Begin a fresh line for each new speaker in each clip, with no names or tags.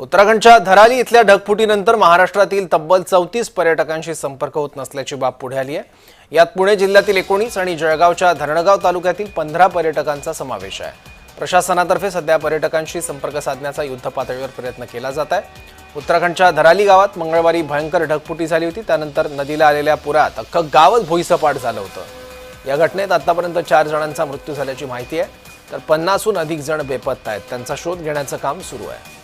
उत्तराखंडच्या धराली इथल्या ढगफुटीनंतर महाराष्ट्रातील तब्बल चौतीस पर्यटकांशी संपर्क होत नसल्याची बाब पुढे आली आहे. यात पुणे जिल्ह्यातील एकोणीस आणि जळगावच्या धरणगाव तालुक्यातील पंधरा पर्यटकांचा समावेश आहे. प्रशासनातर्फे सध्या पर्यटकांशी संपर्क साधण्याचा युद्ध पातळीवर प्रयत्न केला जात आहे. उत्तराखंडच्या धराली गावात मंगळवारी भयंकर ढगफुटी झाली होती. त्यानंतर नदीला आलेल्या पुरात अख्खं गावच भुईसपाट झालं होतं. या घटनेत आतापर्यंत चार जणांचा मृत्यू झाल्याची माहिती आहे. तर पन्नासहून अधिक जण बेपत्ता आहेत. त्यांचा शोध घेण्याचं काम सुरू आहे.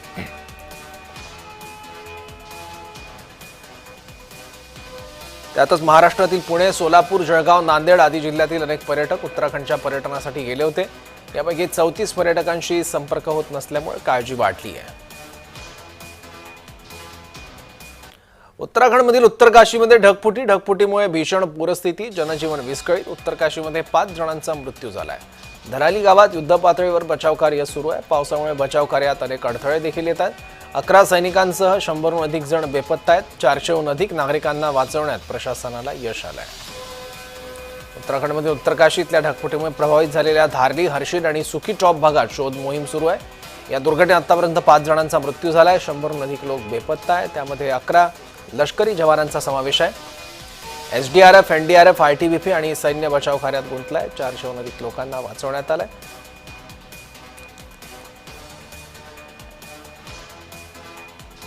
त्यातच महाराष्ट्रातील पुणे सोलापूर जळगाव नांदेड आदी जिल्ह्यातील अनेक पर्यटक उत्तराखंडच्या पर्यटनासाठी गेले होते. यापैकी चौतीस पर्यटकांशी संपर्क होत नसल्यामुळे काळजी वाढली आहे. उत्तराखंडमधील उत्तर काशीमध्ये ढगफुटी ढगफुटीमुळे भीषण पूरस्थिती जनजीवन विस्कळीत उत्तर काशीमध्ये पाच जणांचा मृत्यू झाला आहे धराली गावात युद्धपातळीवर बचावकार्य बचाव कार्य सुरू आहे. पावसामुळे बचाव कार्यात अनेक अडथळे देखील येत आहेत. अकरा सैनिकांसह शंभरहून अधिक जण बेपत्ता आहेत. चारशेहून अधिक नागरिकांना वाचवण्यात प्रशासनाला यश आलंय. उत्तराखंडमध्ये उत्तरकाशी इथल्या ढगफुटीमुळे प्रभावित झालेल्या धारली हर्षिल आणि सुखी टॉप भागात शोध मोहीम सुरू आहे. या दुर्घटनेत आतापर्यंत पाच जणांचा मृत्यू झाला आहे शंभरहून अधिक लोक बेपत्ता आहे त्यामध्ये अकरा लष्करी जवानांचा समावेश आहे. S D R F N D R F I T B P आणि सैन्य बचाव कार्यात गुंतलाय. चारशेहून अधिक लोकांना वाचवण्यात आलंय.